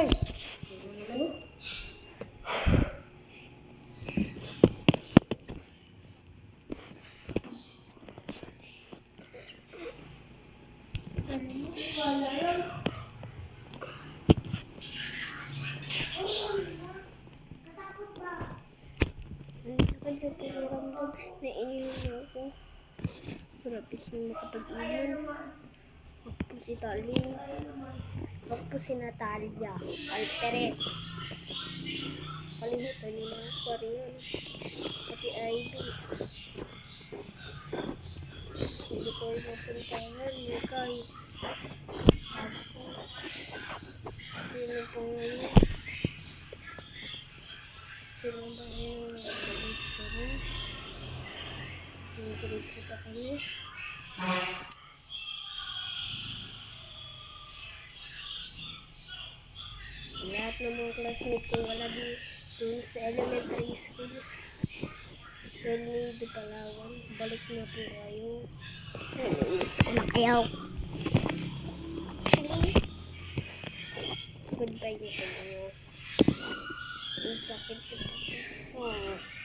kan? Aku nak pergi makan pagi ni Aku mesti tak boleh Po si Natalia Alperes. Kalimutan niyo na ako rin. Pati Ivy. Hindi ko mapuntahan ni Kai. Tapos, sino po ngayon? Sino ba yung nagkalit sa rin? Nagkalit sa Lahat ng mga classmate ko wala din dun sa elementary school. Well, maybe Palawan. Balik na po kayo. Actually, goodbye na sa inyo. Ang sakit sa ko. Ang sakit.